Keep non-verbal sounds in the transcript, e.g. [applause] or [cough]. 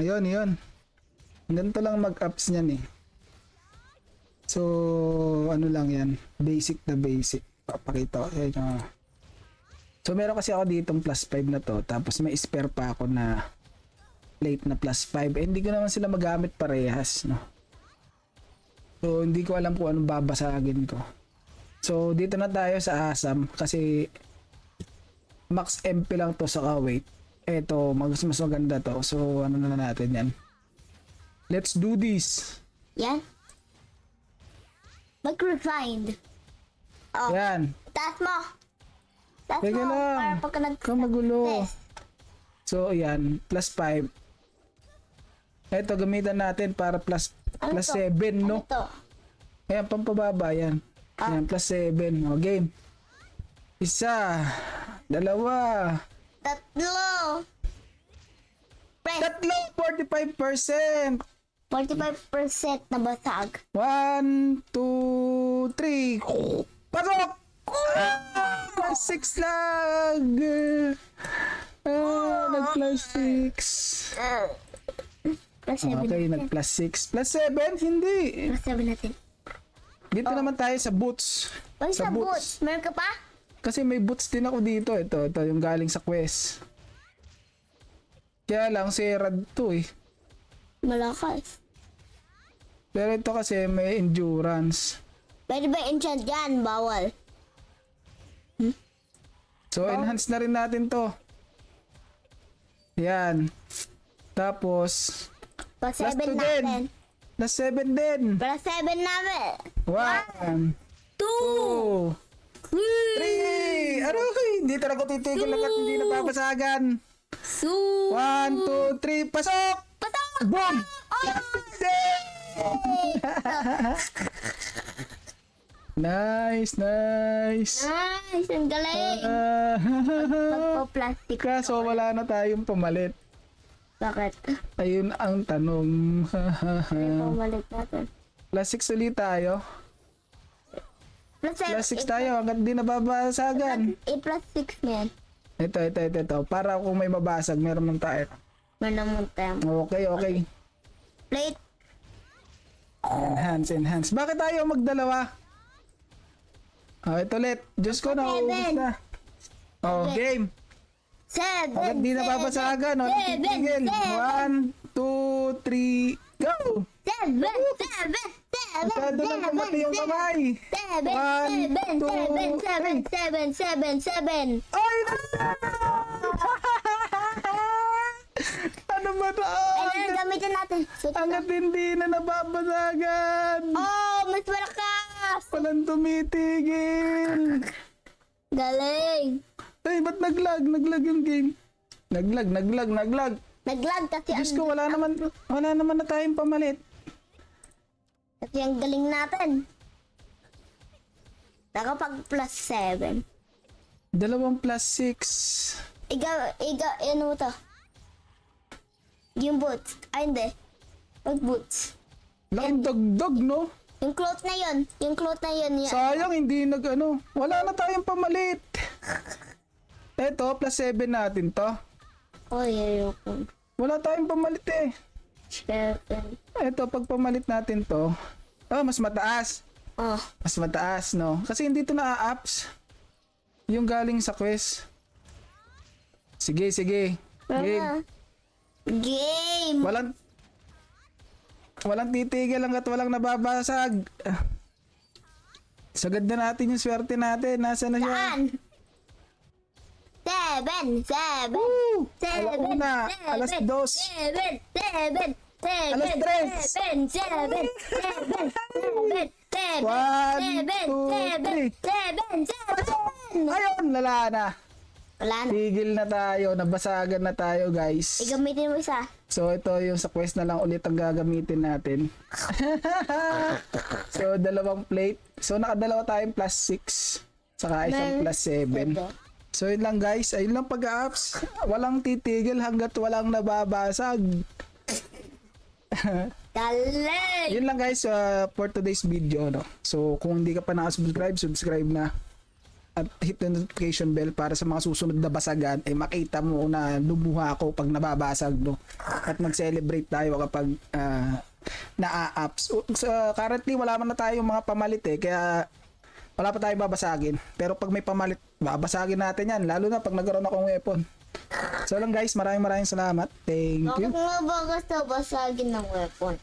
Ayun, yun. Ganito lang mag-ups niyan eh. So, ano lang yan. Basic na basic. Papakita ko. Ayun, ah. So, meron kasi ako ditong plus 5 na to. Tapos may spare pa ako na plate na plus 5. Eh, hindi ko naman sila magamit parehas, no? So, hindi ko alam kung anong babasagin ko. So, dito na tayo sa Asam kasi max MP lang to sa weight. Eto, mas mas maganda to. So, ano na natin yan. Let's do this. Yan. Mag-refined. Oh, Yan. taas mo. Taas Teka mo. lang. Para pagka nag Kung magulo. Test. So, ayan. Plus 5. Eto, gamitan natin para plus, Ano plus to? 7, Ano no? to? Ayan, pampababa yan. Ah. Ayan, plus 7. O, game. Isa. Dalawa. Tatlo. Press. Tatlo, 45%. 45% na basag. One, two, three. Pasok! Ah, plus six lang! Ah, nag plus six. Plus 7 Okay, nag plus six. Plus seven? Hindi. Plus 7 natin. Dito naman tayo sa boots. Uy, Sa sa, boots. boots. Meron ka pa? Kasi may boots din ako dito. Ito, ito yung galing sa quest. Kaya lang, si Rad to eh. Malakas. Pero ito kasi may endurance. Pwede ba enchant yan? Bawal. So, enhance na rin natin to. Yan. Tapos, Plus Plus 7 two natin. din. plus 7 din. Plus 7 namin. One, 2. two, three. Aroy, hindi talaga titigil lang at hindi nababasagan. Su. One, two, three, pasok! Pasok! Boom! nice, nice. Nice. Ang galing. Ah, Magpo-plastic. kaso wala na tayong pamalit. Bakit? Ayun ang tanong. Pumalik natin. Plus 6 ulit tayo. Plus 7. Plus 6 tayo hanggat di nababasagan. Eh, plus 6 yan. Ito, ito, ito, ito. Para kung may mabasag, meron ng tayo. Meron naman tayo. Okay, okay. Plate. Enhance, enhance. Bakit tayo magdalawa? Oh, ito ulit. Diyos ko, nauubos Seven. na. Oh, game. 7. Hanggat di nababasagan. Oh, titigil. One, two, three, go! 7. 7. 7. Masyado lang kumati yung kamay. 7. One, 7. two, 7. 7. 7. 7. 7. Ay, [laughs] ano ba to? Yung gamitin natin? Hanggat hindi na nababasagan. Oh, mas malakas! Walang tumitigil. Galing! Ay, ba't naglag? Naglag yung game. Naglag, naglag, naglag. Naglag kasi Diyos ang, ko, wala naman, wala naman na tayong pamalit. Kasi ang galing natin. Nakapag plus 7. Dalawang plus six. Iga, iga, ano to? Yung boots. Ay, hindi. Pag boots. Lang dagdag, no? Yung cloth na yun. Yung cloth na yun. Yan. Sayang, hindi nag, ano, wala na tayong pamalit. Eto, plus 7 natin to. Oy, ayoko. Wala tayong pamalit eh. Seven. Eto, pag pamalit natin to, oh, mas mataas. Oh. Mas mataas, no? Kasi hindi to na-apps. Yung galing sa quest. Sige, sige. Game. Game. Walang Walang titigil hanggat walang nababasag. Sagad na natin yung swerte natin. Nasa na siya? Saan? Seven. Seven. Woo! Seven. Alauna, Seven. alas dos. Seven. Seven. Seven. Alas tres. Seven. Seven. Seven. Seven. Seven. One, Seven. two, Seven. three. Seven. Seven. Ayun, lala na. Wala na. Tigil na tayo. Nabasagan na tayo, guys. Igamitin mo isa. So, ito yung sa quest na lang ulit ang gagamitin natin. [laughs] so, dalawang plate. So, nakadalawa tayong plus 6. Saka isang plus 7. Ito. So, yun lang guys. Ayun lang pag-apps. Walang titigil hanggat walang nababasag. [laughs] Galing! Yun lang guys uh, for today's video. No? So, kung hindi ka pa nakasubscribe, subscribe na. at hit the notification bell para sa mga susunod na basagan ay makita mo na lumuha ako pag nababasag no at mag-celebrate tayo kapag ah, na-apps sa currently wala man na tayong mga pamalit eh kaya wala pa tayong babasagin pero pag may pamalit babasagin natin yan lalo na pag nagkaroon akong weapon so lang guys maraming maraming salamat thank you Bakit nga ba gusto basagin ng weapon?